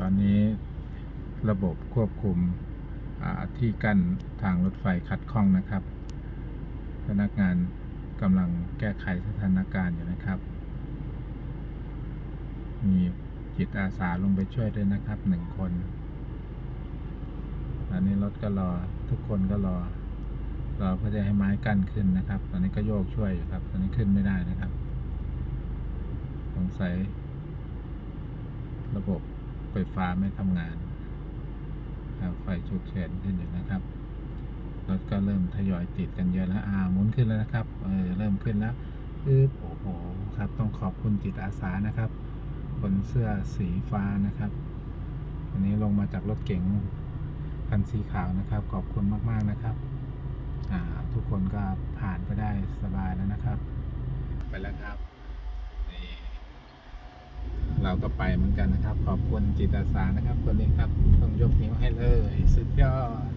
ตอนนี้ระบบควบคุมที่กั้นทางรถไฟขัดข้องนะครับ พนักงานกำลังแก้ไขสถานการณ์อยู่นะครับ มีจิตอาสาลงไปช่วยด้วยนะครับหนึ่งคนตอนนี้รถก็รอทุกคนก็รอรอเพื่อจะให้ไม้กั้นขึ้นนะครับ ตอนนี้ก็โยกช่วยอยู่ครับ ตอนนี้ขึ้นไม่ได้นะครับ สงสัย ระบบ ไฟฟ้าไม่ทำงานไฟฉุกเฉินขึ้นอยู่นะครับรถก็เริ่มทยอยติดกันเยอะแล้วอ่าหมุนขึ้นแล้วนะครับเออเริ่มขึ้นแล้วอึบโอ้โหครับ ต้องขอบคุณจิตอาสานะครับ คนเสื้อสีฟ้านะครับ อันนี้ลงมาจากรถเก๋งคันสีขาวนะครับ ขอบคุณมากๆนะครับอ่าทุกคนก็ผ่านไปได้สบายแล้วนะครับ ไปแล้วครับ เราก็ไปเหมือนกันนะครับ ขอบคุณจิตอาสานะครับคนนี้ครับต้องยกนิ้วให้เลย สุดยอด